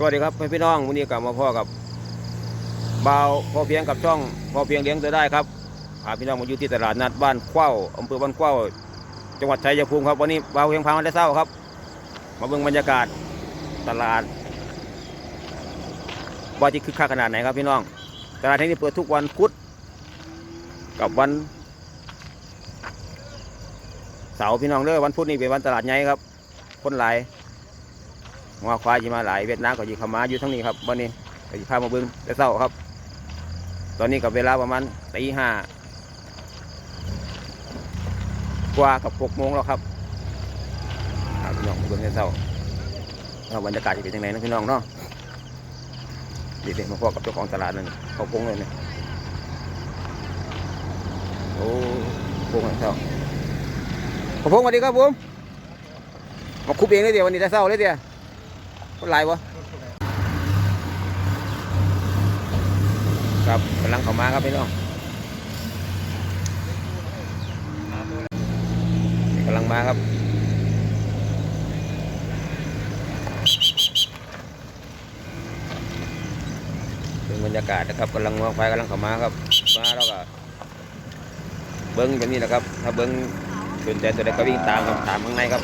สวัสดีครับพี่น้องวันนี้กลับมาพ่อกับบ่าวพอเพียงกับช่องพอเพียงเลี้ยงตัวได้ครับพาพี่น้องมาอยู่ที่ตลาดนัดบ้านเข้าอำเภอบ้านเข้าจังหวัดชัยภูมิครับวันนี้บ่าวเพียงพามาได้เศร้าครับ มาเบิ่งบรรยากาศตลาดว่าจะคึกคักขนาดไหนครับพี่น้อง ตลาดที่งนี่เปิดทุกวันพุธกับวันเสาร์พี่น้องเด้อวันพุธนี่เป็นวันตลาดใหญ่ครับ คนหลาย งัวควายจะมาหลายเวียดนามก็ยู่เข้ามาอยู่ทั้งนี้ครับวันนี้ก็จะพามาเบิ้งแต่เช้าครับ ตอนนี้กับเวลาประมาณตีห้ากว่ากับหกโมงแล้วครับพี่น้องเบิ้งแต่เช้าเอาบรรยากาศจะเป็นยังไงนะพี่น้องเนาะเด็กๆมาพบกับเจ้าของตลาดนั่นเขาพงเลยเนี่ยโอ้พงเลยเช้าขอพงสวัสดีครับผมมาคุบเองเลยเดียววันนี้แต่เช้าเลยเดียว คนไรวะครับกำลังเข้ามาครับพี่น้องกำลังมาครับเป็นบรรยากาศนะครับกำลังมองไฟกำลังเข้ามาครับมาแล้วก็เบิ้งแบบนี้นะครับ ถ้าเบิ้งสนใจตัวใดก็วิ่งตามครับตามข้างในครับ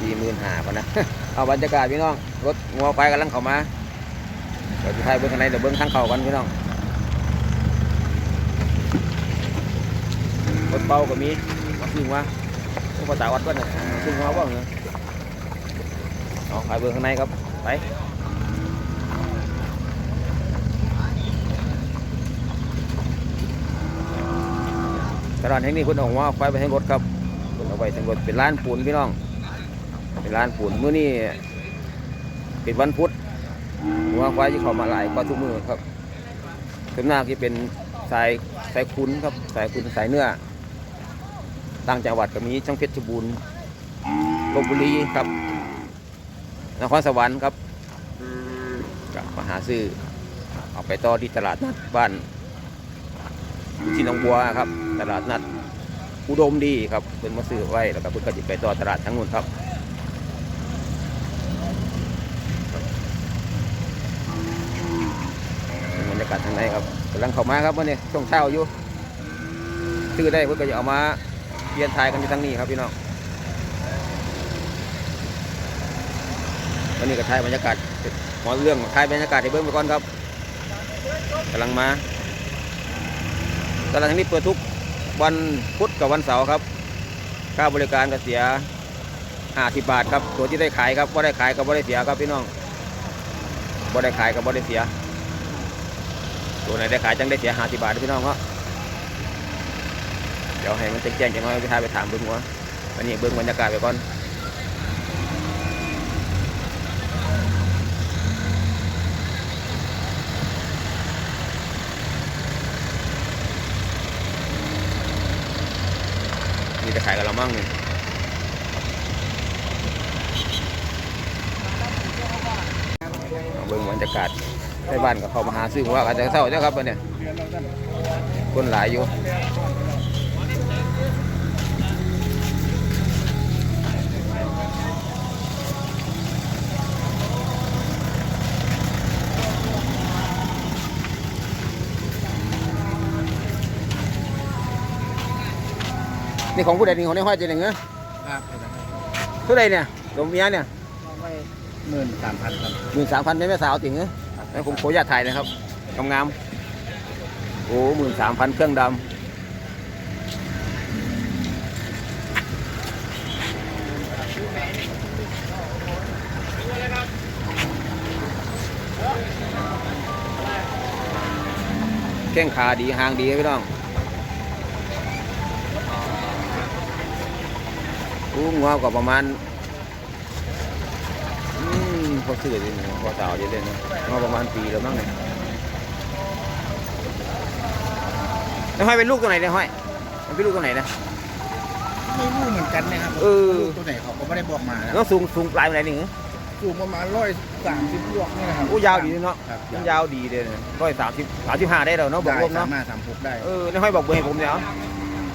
สี่หมื่นห้าปะนะ เอาบรรยากาศพี่น้องรถงัวไฟกำลังเข้ามาเดี๋ยวจะถ่ายเบิ้งข้างในเดี๋ยวเบิ้องทางเข้ากันพี่น้องรถเบาก็มีมาซึ่งว่าภาษาวัดก็เนี่ยซึ่งว่าบ้างเนอะเอาถ่ายเบิ้องข้างในครับไปตลาดแห่งนี้คุณเอาว่าไฟไปให้รถครับคุณเอาไปให้รถเป็นร้านปูนพี่น้อง เป็นร้านปูนมื้อนี้เป็นวันพุธหัวควายที่เข้ามาหลายกว่าทุกมือครับส่วนมากที่เป็นสายสายคุณครับสายคุณสายเนื้อต่างจังหวัดก็มีช่างเพชรบูรณ์ลบบุรีครับนครสวรรค์ครับก็มาหาซื้อเอาไปต่อที่ตลาดนัดบ้านที่หนองบัวครับ ตลาดนัดอุดมดีครับเพิ่นมาซื้อไว้แล้วก็เพิ่นก็จะไปต่อตลาดทั้งนู้นครับากาศทางในครับกำลังเข้ามาครับวันนี้ช่วงเช้าอยู่ซื้อได้เพื่อก็จะเอามาเปลี่ยนทายกันที่ทางนี้ครับพี่น้องวันนี้ก็ทายบรรยากาศหมอเรื่องทายบรรยากาศให้เบิ้งไปก่อนครับกำลังมาตลาดทางนี้เปิดทุกวันพุธกับวันเสาร์ครับ ค่าบริการก็เสีย50บาทครับ ตัวที่ได้ขายครับว่าได้ขายก็บ่ได้เสียครับพี่น้องบ่ได้ขายก็บ่ได้เสีย ตัวไหนได้ขายจังได้เสียหาสิบาทด้อพี่น้องเนาะเดี๋ยวให้มันแจ้งๆจังน้อยไปทาไปถามเบิ้งว่าวันนี้เบิ้งบรรยากาศไปก่อนนี่จะขายกันแล้วมั่งนี่เอาเบิ้งบรรยากาศ ในบ้านก็เข้ามาหาซื้อว่าอาจจะเศร้าเจ้าครับวันเนี่ยคนหลายอยู่นี่ของผู้ใดนี่ของในห้อยเจริญเงอครับเท่าไหรเนี่ยดมเมียเนี่ยไว้หมื่นสามพันครับหมื่นสามพันเป็นแม่สาวติ่งเงอ แล้วผมขออนุญาตถ่ายนะครับงามๆโอ้หมื่นสามพันเครื่องดำแข้งขาดีหางดีพี่น้องอู้งัวก็ประมาณ พอซื้อเลยนะพอสาวเยอะเลยนะงัวประมาณปีแล้วมั้งเนี่ยแล้วห้อยเป็นลูกตัวไหนเนี่ยห้อยมันเป็นลูกตัวไหนนะไม่รู้เหมือนกันนะครับเออลูกตัวไหนเขาก็ไม่ได้บอกมานะแล้วสูงสูงปลายเป็นไหนนี่เหรอสูงประมาณร้อยสามสิบลวกนี่นะครับโอ้ยาวดีเนาะครับมันยาวดีเลยร้อยสามสิบสามสิบห้าได้แล้วเนาะบอกได้รวมสาเนาะมารถทำพุกได้เออนี่ห้อยบอกเบอร์ให้ผมเนี่ย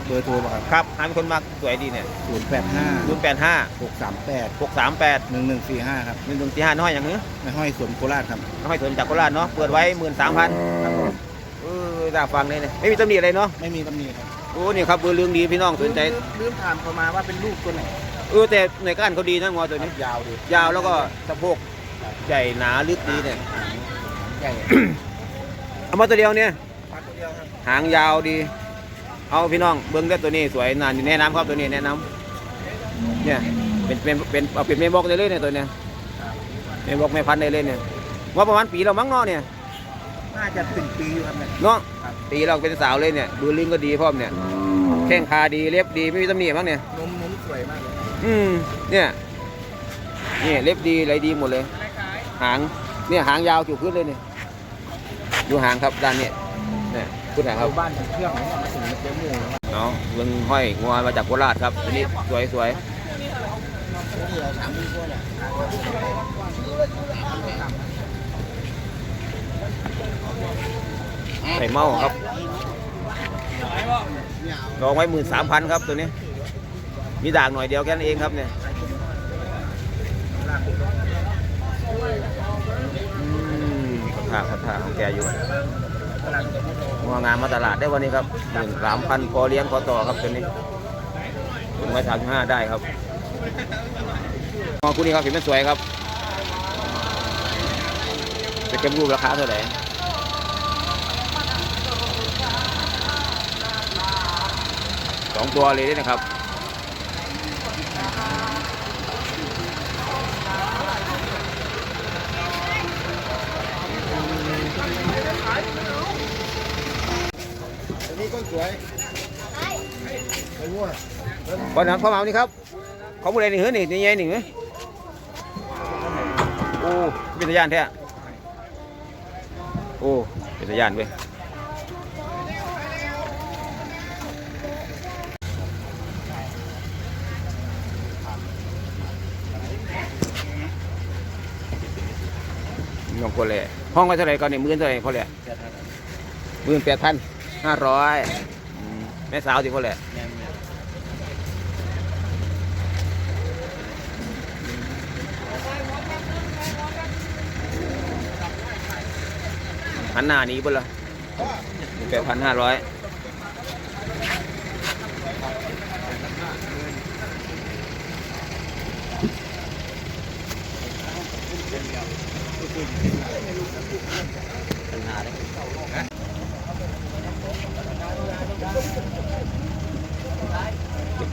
เอาเบอร์โทรป่ะครับครับหาเป็นคนมากสวยดีเนี่ยศูนย์แปดห้าศูนย์แปดห้าหกสามแปดหกสามแปดหนึ่งหนึ่งสี่ห้าครับหนึ่งหนึ่งสี่ห้าน้อยอย่างนี้ในห้อยสวนโคราชครับน้อยสวนจากโคราชเนาะเปิดไว้หมื่นสามพันเออน่าฟังเลยเนี่ยไม่มีตำหนิอะไรเนาะไม่มีตำหนิครับโอ้นี่ครับเบอร์เรื่องดีพี่น้องสนใจลืมถามเขามาว่าเป็นลูกตัวไหนเออแต่ในก้านเขาดีนะงอตัวนี้ยาวดียาวแล้วก็สะโพกใหญ่หนาลึกดีเนี่ยใหญ่เอามาตัวเดียวเนี่ยปลาตัวเดียวครับหางยาวดี เอาพี่น้องเบิ้งได้ตัวนี้สวยนานแนะนำครับตัวนี้แนะนำเนี่ยเป็นเป็นเป็นเอาเป็นเมนบอกได้เลยเนี่ยตัวเนี้ยเมนบอกแม่พันธุ์ได้เลยเนี่ยว่าประมาณปีเรามั้งเนาะเนี่ยน่าจะเป็นปีอยู่ครับเนี่ยเนาะครับปีเราเป็นสาวเลยเนี่ยดูลิงก็ดีพร้อมเนี่ยแข้งขาดีเล็บดีไม่มีตำหนิมั้งเนี่ยนมนมสวยมากเลยอืมเนี่ยนี่เล็บดีอะไรดีหมดเลย หางเนี่ยหางยาวจุกขึ้นเลยเนี่ยดูหางครับด้านเนี้เนี่ยขึ้นหางครับ บ้านเครื่องมาถึงเจ๊หมูเนาะเบิ่งห้อยงวมาจากโคราชครับอันนี้สวยสวยเหลือสามปีกว่าเนี่ยใส่เมาครับลองไว้หมื่นสามพันครับตัวนี้ มีด่างหน่อยเดียวแค่นั้นเองครับเนี่ยท่าท่าของแกอยู่ งวงานมาตลาดได้วันนี้ครับหนึ่งสามพันพอเลี้ยงพอต่อครับตัวนี้ถึงไว้สามห้าได้ครับงอคู่นี้ครับเห็นมันสวยครับ จะเก็บรูปราคาเท่าไหร่สองตัวเลยนะครับ ก่อนนะพ่อเมานี่ครับเขาบุเรนี่เฮ้ยนี่นี่ไงนี่เฮ้ยโอ้เป็นตะยานแท้โอ้เป็นตะยานเว้ยน้องคนเลยห้องไว้เท่าไหร่ก่อนเนี่ยมื่นเท่าไหร่เขาเลยมื่นแปดพันห้าร้อยแม่สาวสิเขาเลย หันหน้านี้บ่ละแปดพันห้าร้อย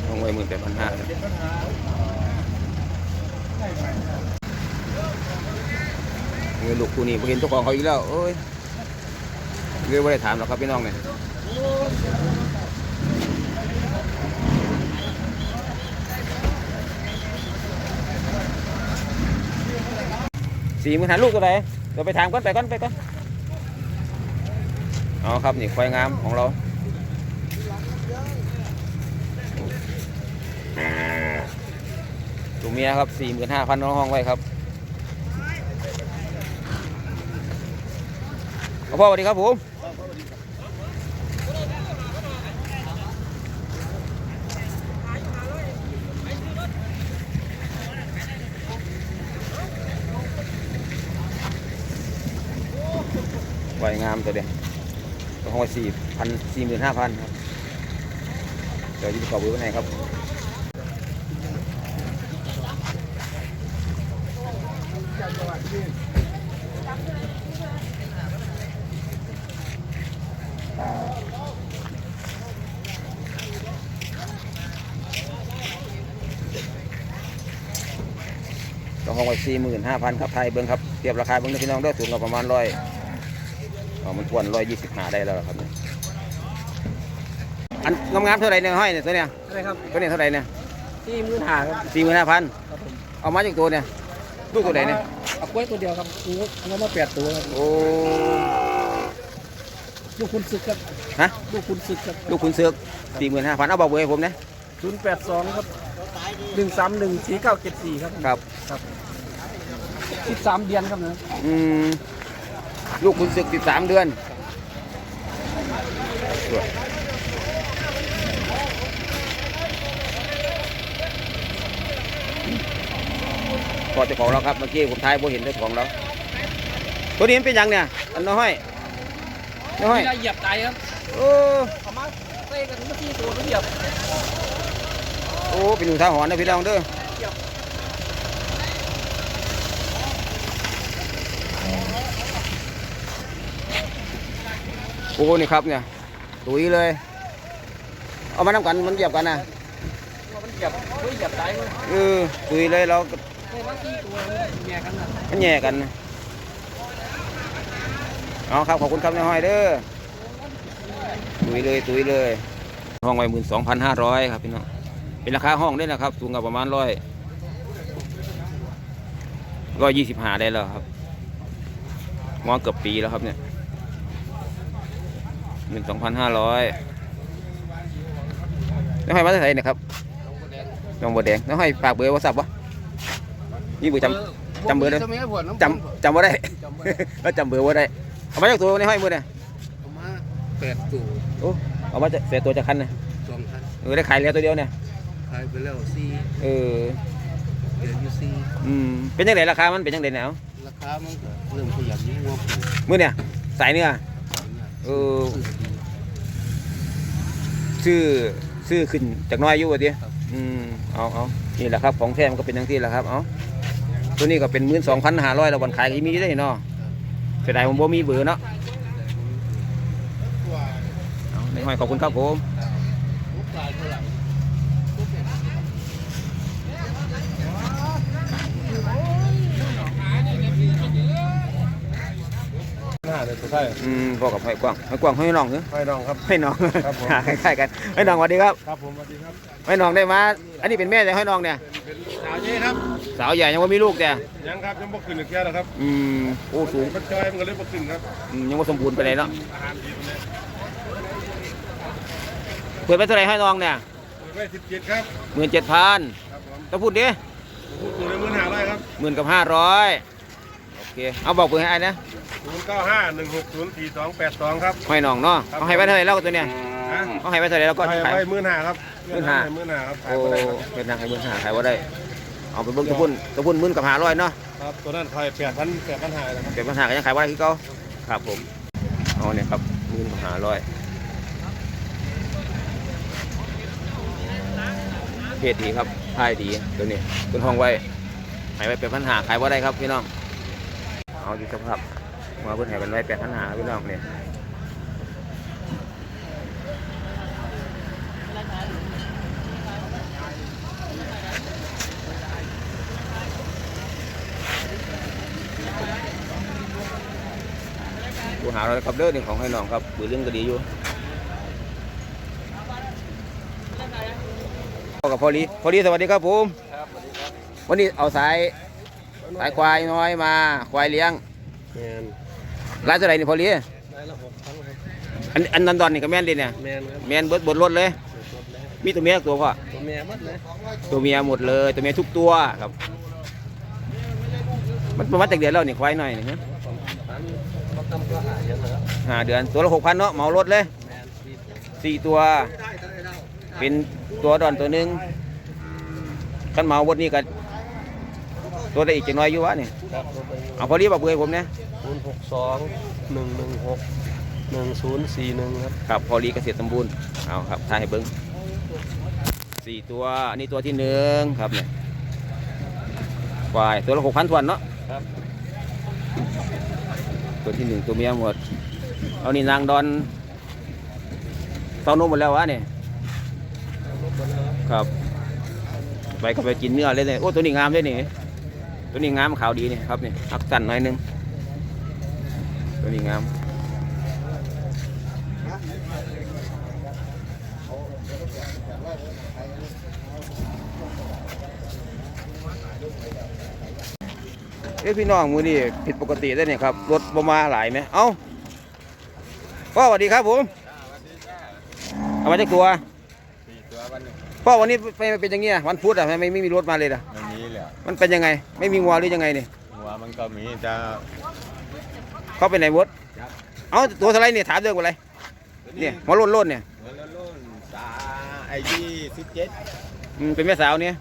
ลงไว้หมื่นแปดพันห้าเงินลูกคู่นี้บ่เห็นเจ้าของเขาอีกแล้วเอ้ย เรื่องไม่ได้ถามหรอกครับพี่น้องเนี่ยสี่มื่นหาลูกตัวไหนเดี๋ยวไปถามก่อนไปก่อนไปก่อนเอาครับนี่ควายงามของเราตัวเมียครับสี่หมื่นห้าพันน้องห้องไว้ครับพ่อสวัสดีครับผม ไวยงามตัวเดียวตัวห้องสี่พันสี่หมื่นห้าพันครับเดี๋ยวยิบกรอบเบอร์ไว้ให้ครับตัวห้องไว้สี่หมื่นห้าพันครับไทยเบิ้งครับเทียบราคาเบิ้งนะพี่น้องเด้สูงกับประมาณร้อย อ๋อมันทวนร้อยยี่สิบหาได้แล้วครับเนี่ยอันงามๆเท่าไหร่เนี่ยห้อยเนี่ยตัวเนี่ยอะไรครับตัวเนี่ยเท่าไหร่เนี่ยที่มือหาครับสี่หมื่นห้าพันครับผมเอามาจากตัวเนี่ยลูกตัวไหนเนี่ยเอากล้วยตัวเดียวครับกูเอามาแปดตัวครับโอ้ลูกคุณศึกครับฮะลูกคุณศึกครับลูกคุณเสือกสี่หมื่นห้าพันเอาบอกเบอร์ให้ผมนะศูนย์แปดสองครับหนึ่งสามหนึ่งสี่เก้าเจ็ดสี่ครับครับสิบสามเดือนครับนะอืม ลูกคุณศึกติดสามเดือนพอจะของเราครับเมื่อกี้ผมท้ายผมเห็นเจ้ของเราตัวนี้เป็นยังเนี่ยอันน้อยน้อยเหยียบไตครับโอ้ขมาเตะกันเมื่อกี้ตัวเหยียบโอ้เป็นหนูท่าหอนนะพี่ลองเด้อ โอ้นี่ครับเนี่ยตุยเลย เอามานำกันมันเหยียบกันนะมันเหยียบเฮ้ยเหยียบตายเลยเออตุยเลยเราก็เฮ้ยมากี้ตัวมันแย่กันนะมันแย่กันนะเอาครับขอบคุณครับนายห้อยเด้อตุยเลยตุยเลย ห้องไว้หมื่นสองพันห้าร้อยครับพี่น้องเป็นราคาห้องด้วยนะครับ สูงกับประมาณร้อยร้อยยี่สิบห้าได้แล้วครับงอเกือบปีแล้วครับเนี่ย หมื่นสองพันห้าร้อยนายห้อยมาจากไหนเนี่ยครับน้องบัวแดงนายห้อยฝากเบอร์โทรศัพท์วะนี่เบอร์จำจำเบอร์ได้จำจำว่าได้แล้วจำเบอร์ว่าได้เอามาจากตัวในห้อยมือเนี่ยผมมาแปดตัวโอ้เอามาจากเสียตัวจากคันเนี่ยสองพันเออได้ขายแล้วตัวเดียวเนี่ยขายไปแล้วสี่เออเหลืออยู่สี่อืมเป็นยังไงราคามันเป็นยังไงเนี่ยเอาราคามันก็เริ่มขยับยิ่งงอกมือเนี่ยสายเนื้อ เออซื้อซื้อขึ้นจากน้อยอยู่วะทีอืมเอาเอานี่แหละครับ ของแท้มันก็เป็นอย่างที่แหละครับ เอาตัวนี้ก็เป็นหมื่นสองพันห้าร้อยแล้ววันขายก็มีได้เนาะเสียดายผมบ่มีเบอร์เนาะเอาในห้อยขอบคุณครับผมาเลยใช่อืมพอกับห้อยกว้างห้อยกว้างห้อยน้องเหรอให้น้องครับห้อยน้องครับผมคล้ายๆกันห้อยน้องสวัสดีครับครับผมสวัสดีครับห้อยน้องได้มาอันนี้เป็นแม่แต่ห้อยน้องเนี่ยเป็นสาวเย่ครับสาวใหญ่ยังว่ามีลูกแต่ยังครับยังบ่ขึ้นเลยแค่แล้วครับอืมโอ้สูงมันจอยมันก็เลยบ่ขึ้นครับอืมยังว่าสมบูรณ์ไปเลยเนาะอาหารดีเลยเปิดไปเท่าไหร่ห้อยน้องเนี่ยไว้สิบเจ็ดครับหมื่นเจ็ดพันครับผมต้องพูดดิพูดตัวเลยมื่นหาไรครับหมื่นกับห้าร้อยโอ เคเอาบอกเบอร์ให้ไอ้นะศูนย์เก้าห้าหนึ่งหกศูนย์สี่สองแปดสองครับ ห้อยน้องเนาะครับ เอาให้ไปเท่าไหร่แล้วตัวเนี่ยฮะเอาให้ไปเท่าไหร่แล้วก็ให้ขาย ไว้มื่นหาครับมื่นห้ามื่นหาครับขายโอ้บ่ได้ครับเป็นนางให้หมื่นห้าขายว่าได้ เอาไปเบิ้งตะพุ่นตะพุ่นหมื่นกับห้าร้อยเนาะครับตัวนั้นขายแปดพันแปดพันหาแล้วครับเก็บปัญหาก็ยังขายว่าได้คือเก่าครับผมเอาเนี่ยครับหมื่นกับห้าร้อยเพศดีครับพายดีตัวนี้ต้นห้องไว้หายไปเป็นปัญหาขายว่าได้ครับพี่น้อง เอาดูสภาพมาเพิ่นใหายเป็นไว้แปดปัญหาพี่น้องเนี่ยดูหาเราครับเด้อนี่ของให้น้องครับบือเรื่องก็ดีอยู่พ่อกับพอลีพอลีสวัสดีครับผมครับสวัสดีครับวันนี้เอาสาย สายควายน้อยมา ควายเลี้ยงแมนร้านเท่าไหร่นี่พอลีได้ละหกพันครับอันอันนันดอนนี่ก็แม่นดิเนี่ย แมนครับแม่นเบิดบนรถเลยมีตัวเมียตัวพ่อ ตัวเมียมัดเลยตัวเมียหมดเลยตัวเมียทุกตัวครับ มันประมาณจากเดือนแล้วนี่ควายหน่อยนี่ฮะสองพันเขาทำก็หาเยอะนะครับห้าเดือนตัวละหกพันเนาะเหมารถเลยแมนที่สี่ตัว เป็นตัวดอนตัวหนึ่งขันเหมาบดนี่ก็ ตัวได้อีกจังน้อยอยู่วะนี่ครับตัวไปเอาพอลีบอกเบอร์ให้ผมเนี่ยศูนย์หกสองหนึ่งหนึ่งหกหนึ่งศูนย์สี่หนึ่งครับครับพอลีเกษตรสมบูรณ์เอาครับถ่ายให้เบิ้งสี่ตัวอันนี้ตัวที่หนึ่งครับเนี่ยควายตัวละหกพันทวนเนาะครับตัวที่หนึ่งตัวเมียหมดเอานี่นางดอนเต้านมหมดแล้ววะเนี่ยครับ ไปก็ไปกินเนื้อเลยเนี่ยโอ้ตัวนี้งามเลยนี่ ตัวนี้งามขาวดีนี่ครับนี่อักสันหน่อยหนึงตัวนี้งามเอ้พี่น้องมือนี่ผิดปกติได้เนี่ยครับรถบมาหลายไหมเอ้าพ่อสวัสดีครับผมเอามาจากตัวสี่ตัววันนี้พ่อวันนี้ไปเป็นอย่างเงี้ยวันพุธอะทำไมไม่มีรถมาเลยล่ะ มันนี้แหละมันเป็นยังไง ไม่มีงัวหรือยังไงเนี่ยหัวมันก็มีจะเขาไปไหนหมดเอ้าตัวอะไรเนี่ยถามเรื่องอะไรเนี่ยหมอล้นล้นเนี่ยหัวละรุ่นสาไอยี่สิบเจ็ดอืมเป็นแม่สาวเนี่ย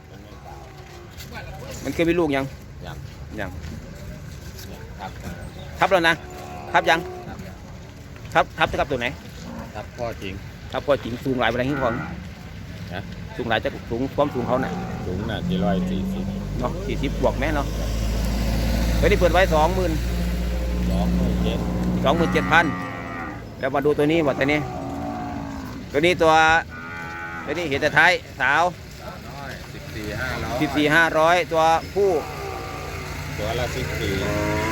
มันเคยมีลูกยังยังยังครับทับแล้วนะทับยังครับทับทับจะกับตัวไหนครับพ่อจริงทับก็จริงสูงหลายไปได้ที่ของฮะสูงหลายจะสูงความสูงเขาน่ะ สูงน่ะกี่ร้อยสี่สิบ เนาะสี่สิบบวกแม่เนาะเฮ้ยนี่เปิดไว้สองหมื่นสองหมื่นเจ็ดสองหมื่นเจ็ดพันแล้วมาดูตัวนี้หมดตัวนี้ ตัวนี้ตัวตัวนี้เห็นแต่ท้ายสาวน้อยสิบสี่ห้าร้อยสิบสี่ห้าร้อยตัวผู้ตัวละสิบสี่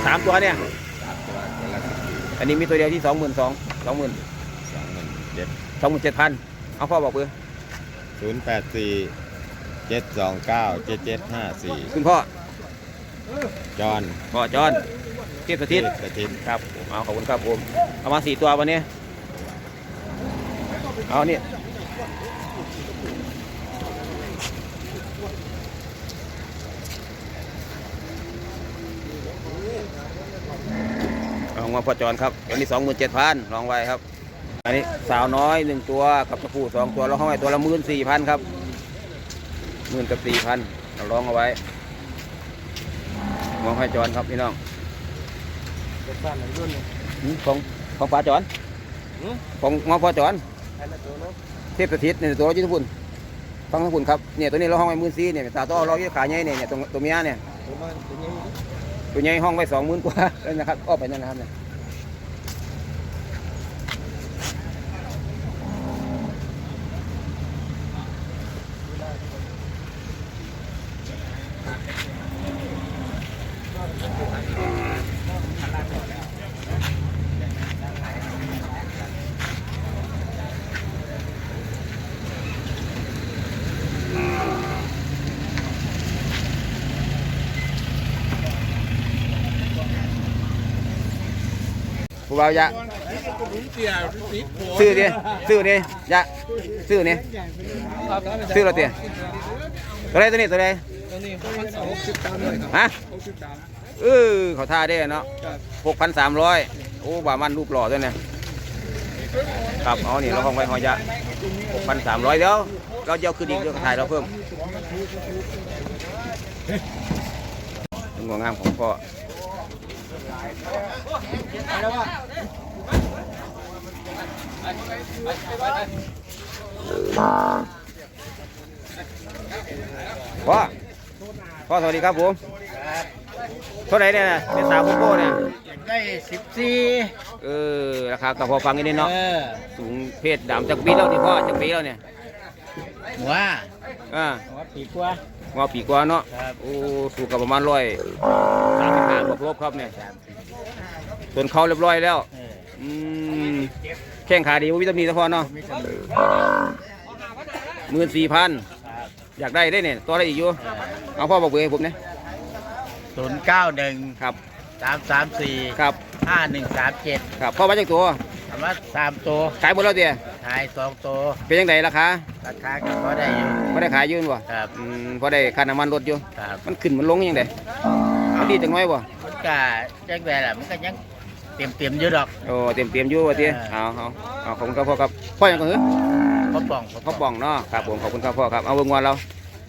สามตัวเนี่ยสามตัวตัวละสิบสี่อันนี้มีตัวเดียวที่สองหมื่นสองสองหมื่นสองหมื่นเจ็ดสองหมื่นเจ็ดพันเอาพ่อบอกเบอร์ศูนย์แปดสี่ เจ็ดสองเก้าเจ็ดเจ็ดห้าสี่คุณพ่อจอนพ่อจอนเทพสถิตสถิตครับผมเอาขอบคุณครับผมเอามาสี่ตัววันนี้ เอานี่เอามาพ่อจอนครับวันนี้สองหมื่นเจ็ดพันลองไว้ครับ อันนี้สาวน้อยหนึ่งตัวกับตะปูสองตัวเราเข้าไว้ตัวละหมื่นสี่พันครับห มื่นกับสี่พันเราลองเอาไว้มองให้จอนครับพี่น้องเป็นบ้านหลังรุ่นเนี่ยหืมของของป้าจอนหืมของงอพ่อจอนใครละตัวเนาะเทพสถิตเนี่ยตัวเราอยู่ทุกพุ่นฟังทุกพุ่นครับเนี่ยตัวนี้เราห้องไว้หมื่นสี่เนี่ยตาต้อเราอยู่ขาใหญ่เนี่ยเนี่ยตรงตัวเมียเนี่ยตัวมันตัวนี้ตัวใหญ่ห้องไว้สองหมื่นกว่าแล้วนะครับอ้อไปนั่นนะครับเนี่ย ผู้บ่าวยะซื้อดิซื้อนี่ยะซื้อนี่ซื้อเราเตี๋ยตัวไหนตัวนี้ตัวไหนตัวนี้ประมาณหกสิบสามเลยครับฮะหกสิบสามเออเขาท่าได้เนาะหกพันสามร้อยโอ้บ่ามันรูปหล่อด้วยเนี่ยครับเอานี่เราห้องไว้หอยะหกพันสามร้อยเดี๋ยวเราจะเอาคืนอีกเรื่องถ่ายเราเพิ่มงวงงามของพ่อ พ่อพ่อสวัสดีครับผมเท่าไหร่เนี่ยเป็นสาวโกโก้เนี่ย ได้สิบสี่เออ ราคากับพอฟังกันนิดเนาะอสูงเพศดำจากปีแล้วนี่พ่อจากปีแล้วเนี่ยว่าอ่าว่าปีกว่างอปีกว่าเนาะ ครับโอ้ สูงกับประมาณร้อยสามสิบห้าบวกลบครับเนี่ย ส่วนเขาเรียบร้อยแล้ว เอออืม แข้งขาดีบ่วิตามินนะพ่อเนาะมีสมุนหมื่นสี่พันครับอยากได้ได้เนี่ยตัวอะไรอีกอยู่เอาพ่อบอกเบอร์ให้ผมเนี่ยศูนย์เก้าหนึ่งครับสามสามสี่ครับห้าหนึ่งสามเจ็ดครับพ่อมาจากตัวสามารถสามตัวขายหมดแล้วเดียขายสองตัวเป็นยังไงราคาราคาก็พอได้อยู่พอได้ขายอยืนบ่ครับอืมพอได้ค่าน้ำมันลดอยู่ครับมันขึ้นมันลงยังไงมันดีจังน้อยบ่มันก็จังไดล่ะมันก็ยัง เต็มเต็มๆอยู่ดอก โอ้เตรียมเตรียมอยู่ว่าเตี้ยเอเอาอเอาเอาขอบคุณครับพ่อครับพ่อยังก็คือเขาป่องพ่อป่องเนาะครับผมขอบคุณครับพ่อครับเอาเบิ่งวันเรา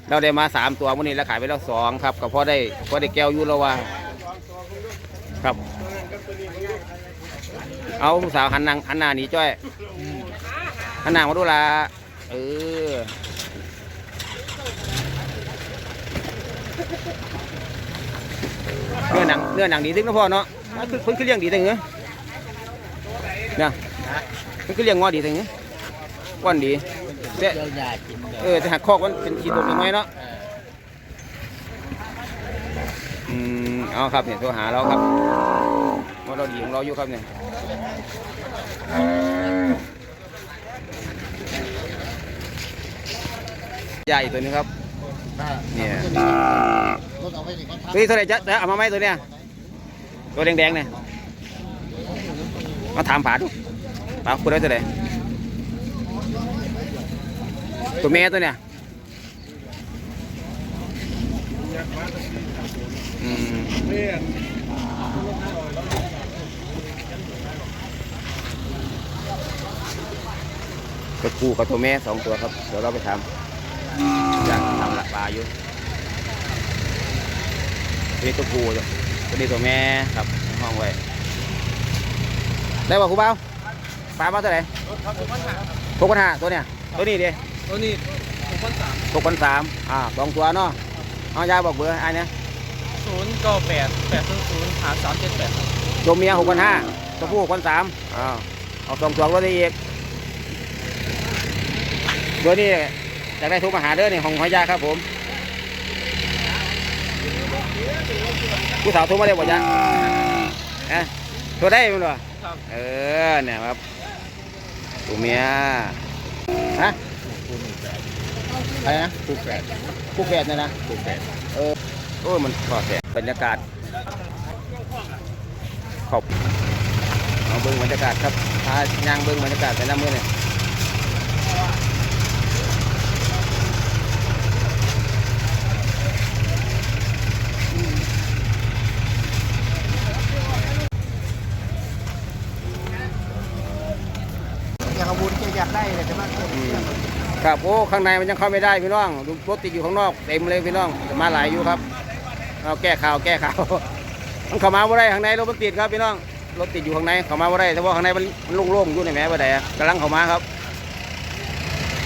เราได้มาสามตัววันนี้แล้วขายไปแล้วสองครับก็พอได้พอได้แก้วอยู่แล้วว่า ครับ เอาลูกสาวหันนางหันหน้าหนีจ้อยอืมหันหน้ามาดูละเออเนื้อหนังเนื้อหนังดีถึงนะพ่อเนาะ มันคือคนคือเลี้ยงดีถึงเหรอเนี่ยนะมันคือเลี้ยงงอดีถึงเหรอก้อนดีเจ้าหญ้ากินเลยเออแต่หักคอกมันเป็นขีดตมน้อยๆเนาะเอออืมเอาครับเนี่ยโทรหาเราครับว่าเราดีของเราอยู่ครับเนี่ยใหญ่ตัวนี้ครับเนี่ยตัวนี้เท่าไหร่จ๊ะจะเอามาไหมตัวเนี้ย ตัวแดงๆเนี่ยมาถามผาดูผาคุณได้เท่าไหร่ตัวเมียตัวเนี้ยอืมตัวคู่กับตัวแม่สองตัวครับ เดี๋ยวเราไปทำอยากทำละปลาอยู่นี้ตัวผู้ ตัวนี้ตัวแม่ครับห้องไว้ได้บ่ครูเบาปลามาเท่าไหร่หกพันห้าตัวเนี้ยตัวนี้ดิตัวนี้หกพันสามหกพันสามอ่าสองตัวเนาะเอายายบอกเบอร์อันเนี้ยศูนย์เก้าแปดแปดศูนย์ศูนย์หาสามเจ็ดแปดตัวเมียหกพันห้าตัวผู้หกพันสามอ้าวเอาสองตัวรถได้อีกตัวนี้อยากได้ทุกมาหาเด้อนี่ของหอยยาครับผม ผู้สาวโทุกมาได้บ่จ๊ะเอ๊ะโตัวได้มั้ยวะครับเออเนี่ยครับตัวเมียฮะอะไรนะคู่แฝดผู้แฝดเนี่ยนะคู่แฝดเออโอ้ยมันขอแสบรรยากาศขอบเอาเบิ้งบรรยากาศครับพาย่างเบิ้งบรรยากาศไปน้ำมือเนี่ยอืม ครับโอ้ข้างในมันยังเข้าไม่ได้พี่น้องรถติดอยู่ข้างนอกเต็มเลยพี่น้องมาหลายอยู่ครับเอาแก้ข่าวแก้ข่าวมันเข้ามาบ่ได้ข้างในรถมันติดครับพี่น้องรถติดอยู่ข้างในเข้ามาบ่ได้แต่ว่าข้างในมันมันโล่งๆอยู่ในแม่บ่ได้กำลังเข้ามาครับ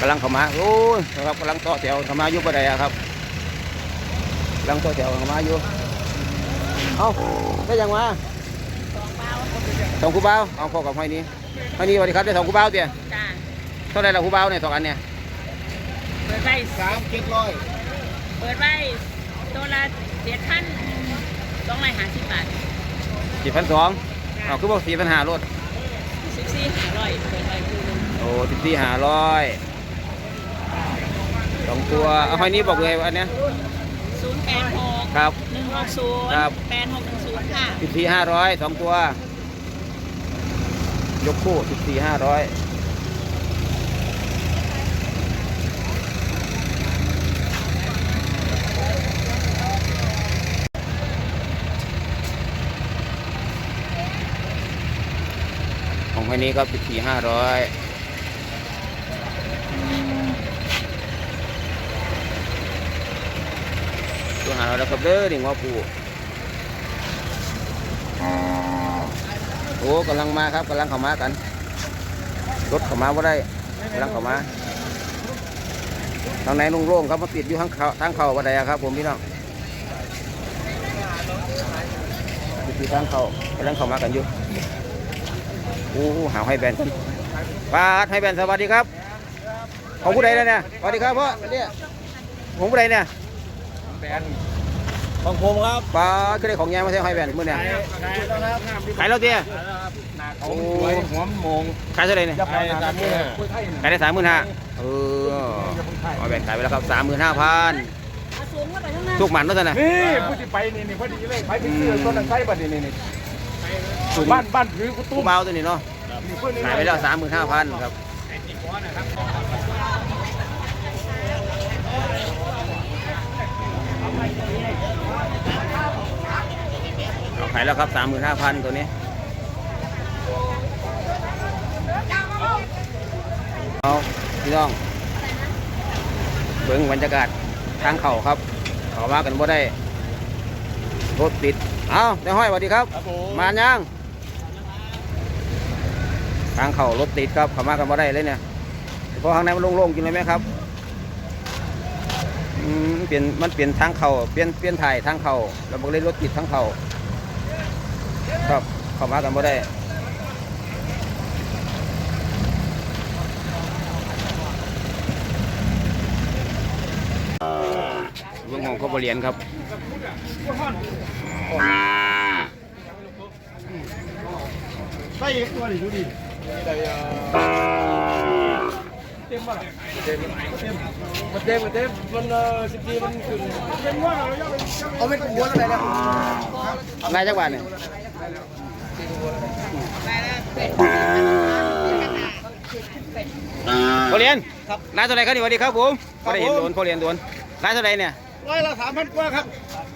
กำลังเข้ามาโอ้ยนะครับกำลังต่อแถวเข้ามาอยู่บ่ได้ครับกำลังต่อแถวเข้ามาอยู่เอ้าได้ยังมาสองคูบ้าเอาพอกับห้อยนี้ห้อยนี้สวัสดีครับได้สองคูบ้าเตี้ยจ้า เท่าไหรละคูบ้าวเนี่ยสองอันเนี่ยเปิดไว้สามเจ็ดร้อยเปิดไว้ตัวละเจ็ดพันสองร้อยห้าสิบบาทสี่พันสองเอาคือบอกสี่พันห้ารถสิบสี่ห้าร้อยเปิดไว้คู่หนึงโอ้สิบสี่ห้าร้อยสองตัวเอาห้อยนี้บอกเลยอันเนี้ยศูนย์แปดหกครับหนึ่งหกศูนย์ครับแปดหกหนึ่งศูนย์ค่ะสิบสี่ห้าร้อยสองตัวยกคู่สิบสี่ห้าร้อย ของคนนี้ก็สิบสี่ห้าร้อยตัวหาเราแล้วครับเด้อนี่งอปูโอ้กำลังมาครับกำลังเข้ามากัน รถเข้ามาว่าได้กำลังเข้ามาทางไหนโล่งๆครับมาปิดอยู่ทางเขาทางเขาว่าได้ครับผมพี่น้องปิดทางเขากำลังเข้ามากันอยู่ โอ้หาให้แบนกันปาดให้แบนสวัสดีครับ ของผู้ใดเนี่ยเนี่ยสวัสดีครับพ่อเนี่ยของผู้ใดเนี่ยแบนของผมครับปาดคือได้ของแย่มาใส่ให้แบนมื่อเนี่ยขายแล้วครับขายแล้วเตี้ยหน้าเขาสวยหัวมันโมงขายเท่าไหร่เนี่ยจะไปตามนี้ขายได้สามหมื่นห้าเออเอาแบ่งขายไปแล้วครับสามหมื่นห้าพันเอาสูงเข้าไปข้างหน้าทุกหมันเท่านั้นนะนี่ผู้ที่ไปนี่นี่พอดีเลยไปที่เสื้อต้นนั้นใช่บัดนี่นี่ นี่บ้านบ้านผือกุตู้ตุ้มเบาตัวนี้เนาะนี่เพื่อนนี่ขายไปแล้วสามหมื่นห้าพันครับเอาขายแล้วครับสามหมื่นห้าพันตัวนี้เอาพี่น้อง เบิ้งบรรยากาศทางเขาครับ เขามากันบ่ได้รถติด เอาได้ห้อยสวัสดีครับ ครับผมมายัง ทางเขารถติดครับขามากันมาได้เลยเนี่ยเพราะข้างในมันโล่งๆจริงเลยไหมครับอเปลี่ยนมันเปลี่ยนทางเขาเปลี่ยนเปลี่ยนถ่ายทางเขาแล้วบอกเลยรถติดทางเขาครับเขามากันมาได้เรื่องของเขาบเรียนครับใส่ตัวนี่ดูดิ มป่ะเต็มเต็มมันเต็มมันเต็มมันเอ่อสิบปีมันขึ้นเป็นว่าเราย่อไปย่อไปเอาเป็นหัวอะไรนะนายจักรวาลเนี่ยโคเรียนครับนายเท่าไหรครับนี่สวัสดีครับผมก็ได้เห็นโดนโคเรียนโดนนายเท่าไหรเนี่ยร้อยละสามพันกว่าครับ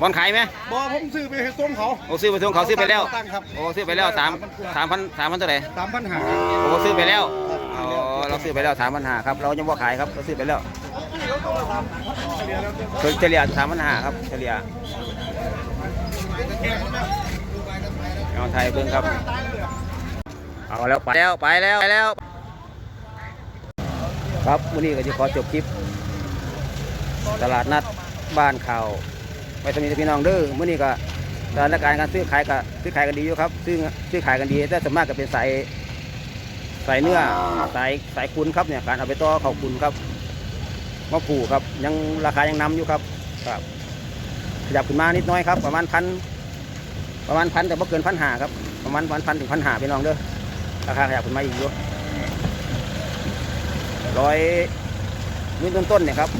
บอลขายไหมบอผมซื้อไปให้ส้มเขาโอ้ซื้อไปทวงเขาซื้อไปแล้วตั้งครับโอ้ซื้อไปแล้วสามสามพันสามพันเท่าไหร่สามพันหาโอ้ซื้อไปแล้วอ๋อเราซื้อไปแล้วสามพันห้าครับเรายังบ่ขายครับเราซื้อไปแล้วเฉลี่ยสามพันห้าครับเฉลี่ยเอาไทยเบิ่งครับ เอาแล้วไปแล้วไปแล้วไปแล้ว ครับวันนี้ก็จะขอจบคลิป ตลาดนัดบ้านข่าว ไปสมีพี่น้องเด้อเมื่อนี้ก็สถานการณ์การซื้อขายก็ซื้อขายกันดีอยู่ครับ ซื้อซื้อขายกันดีแต่ส่วนมากก็เป็นสายสายเนื้อสายสายคุณครับเนี่ยการเอาไปต่อเขาคุณครับมะผูครับยังราคายังนำอยู่ครับครับขยับขึ้นมานิดน้อยครับ ประมาณพันประมาณพันแต่ไม่เกินพันหาครับประมาณพันพันถึงพันหาพี่น้องเด้อราคาขยับขึ้นมาอีกอยู่ร้อยนิดต้นๆเนี่ยครับ